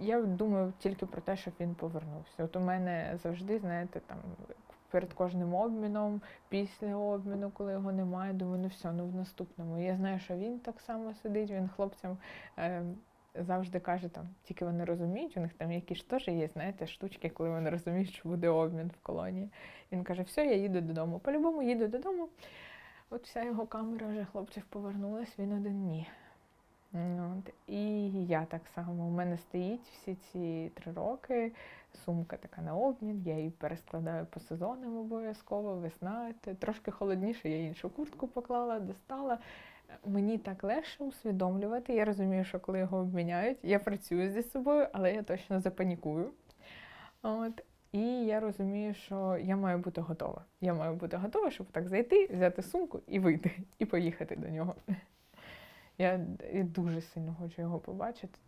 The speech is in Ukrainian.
я думаю тільки про те, щоб він повернувся. От у мене завжди, знаєте, там перед кожним обміном, після обміну, коли його немає, думаю, ну все, ну в наступному. Я знаю, що він так само сидить, він хлопцям. Е, Завжди каже там, тільки вони розуміють, у них там якісь теж є, знаєте, штучки, коли вони розуміють, що буде обмін в колонії. Він каже, все, я їду додому. По-любому їду додому. От вся його камера вже хлопців повернулась, він один ні. Я так само. У мене стоїть всі ці три роки. Сумка така на обмін, я її перескладаю по сезонам обов'язково, весна, те- трошки холодніше, я іншу куртку поклала, достала. Мені так легше усвідомлювати. Я розумію, що коли його обміняють, я працюю зі собою, але я точно запанікую. От. І я розумію, що я маю бути готова. Я маю бути готова, щоб так зайти, взяти сумку і вийти, і поїхати до нього. Я дуже сильно хочу його побачити.